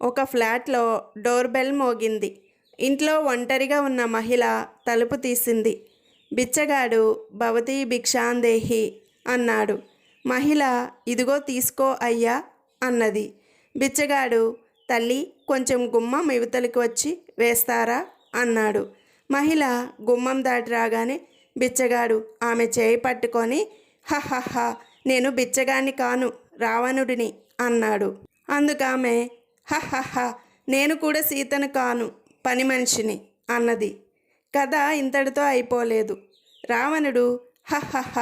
ఒక ఫ్లాట్లో door bell మోగింది. ఇంట్లో ఒంటరిగా ఉన్న మహిళ తలుపు తీసింది. బిచ్చగాడు భవతి భిక్షాందేహి అన్నాడు. మహిళ ఇదిగో తీసుకో అయ్యా అన్నది. బిచ్చగాడు తల్లి కొంచెం గుమ్మం ఇవతలికి వచ్చి వేస్తారా అన్నాడు. మహిళ గుమ్మం దాటి రాగానే బిచ్చగాడు ఆమె చేయి పట్టుకొని హహహ నేను బిచ్చగాన్ని కాను రావణుడిని అన్నాడు. అందుకామె హహహ నేను కూడా సీతను కాను పని మనిషిని అన్నది. కథ ఇంతటితో అయిపోలేదు. రావణుడు హహహ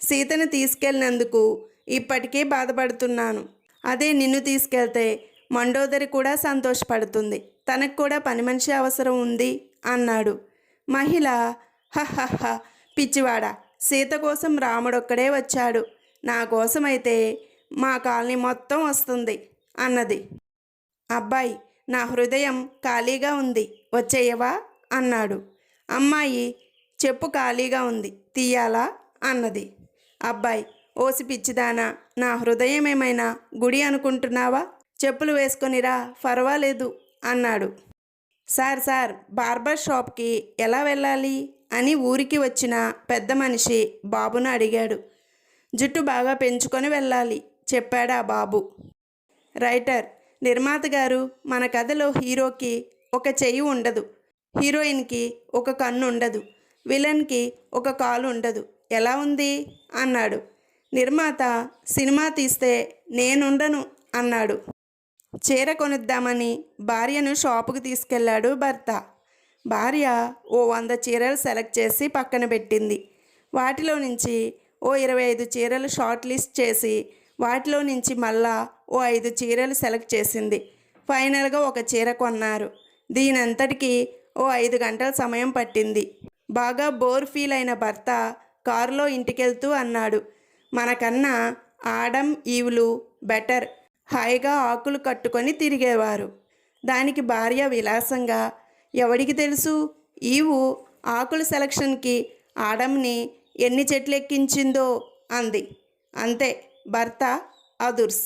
సీతను తీసుకెళ్ళినందుకు ఇప్పటికే బాధపడుతున్నాను. అదే నిన్ను తీసుకెళ్తే మండోదరి కూడా సంతోషపడుతుంది. తనకు కూడా పని మనిషి అవసరం ఉంది అన్నాడు. మహిళ హహహ పిచ్చివాడా సీత కోసం రాముడొక్కడే వచ్చాడు. నా కోసమైతే మా కాలనీ మొత్తం వస్తుంది అన్నది. అబ్బాయి నా హృదయం ఖాళీగా ఉంది వచ్చేయవా? అన్నాడు. అమ్మాయి చెప్పు ఖాళీగా ఉంది తీయాలా? అన్నది. అబ్బాయి ఓసి పిచ్చిదానా నా హృదయం ఏమైనా గుడి అనుకుంటున్నావా? చెప్పులు వేసుకొనిరా పర్వాలేదు అన్నాడు. సార్ సార్ బార్బర్ షాప్కి ఎలా వెళ్ళాలి? అని ఊరికి వచ్చిన పెద్ద మనిషి బాబును అడిగాడు. జుట్టు బాగా పెంచుకొని వెళ్ళాలి చెప్పాడా బాబు. రైటర్ నిర్మాత గారు మన కథలో హీరోకి ఒక చెయ్యి ఉండదు. హీరోయిన్కి ఒక కన్ను ఉండదు విలన్కి ఒక కాలు ఉండదు ఎలా ఉంది? అన్నాడు. నిర్మాత సినిమా తీస్తే నేనుండను అన్నాడు. చీర కొనిద్దామని భార్యను షాపుకి తీసుకెళ్ళాడు భర్త. భార్య ఓ వంద చీరలు సెలెక్ట్ చేసి పక్కన పెట్టింది. వాటిలో నుంచి ఓ ఇరవై ఐదు చీరలు షార్ట్ లిస్ట్ చేసి వాటిలో నుంచి మళ్ళా ఓ ఐదు చీరలు సెలెక్ట్ చేసింది. ఫైనల్గా ఒక చీర కొన్నారు. దీనంతటికి ఓ ఐదు గంటల సమయం పట్టింది. బాగా బోర్ ఫీల్ అయిన భర్త కారులో ఇంటికెళ్తూ అన్నాడు. మనకన్నా ఆడం ఈవులు బెటర్. హాయిగా ఆకులు కట్టుకొని తిరిగేవారు. దానికి భార్య విలాసంగా ఎవడికి తెలుసు? ఈవు ఆకుల సెలక్షన్కి ఆడంని ఎన్ని చెట్లు ఎక్కించిందో అంది. అంతే. భర్త అదుర్స్